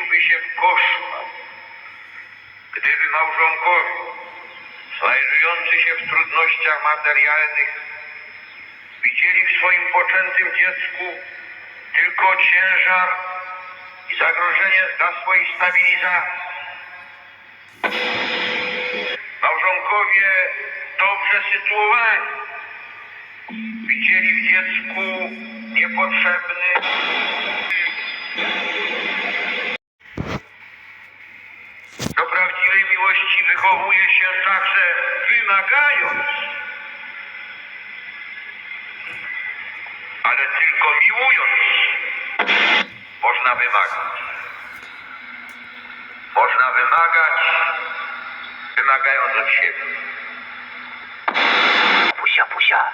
zmieniłby się w koszmar, gdyby małżonkowie znajdujący się w trudnościach materialnych widzieli w swoim poczętym dziecku tylko ciężar i zagrożenie dla swojej stabilizacji. Małżonkowie dobrze sytuowani widzieli w dziecku niepotrzebny miłości wychowuje się także wymagając, ale tylko miłując można wymagać. Można wymagać, wymagając od siebie. Pusia, pusia.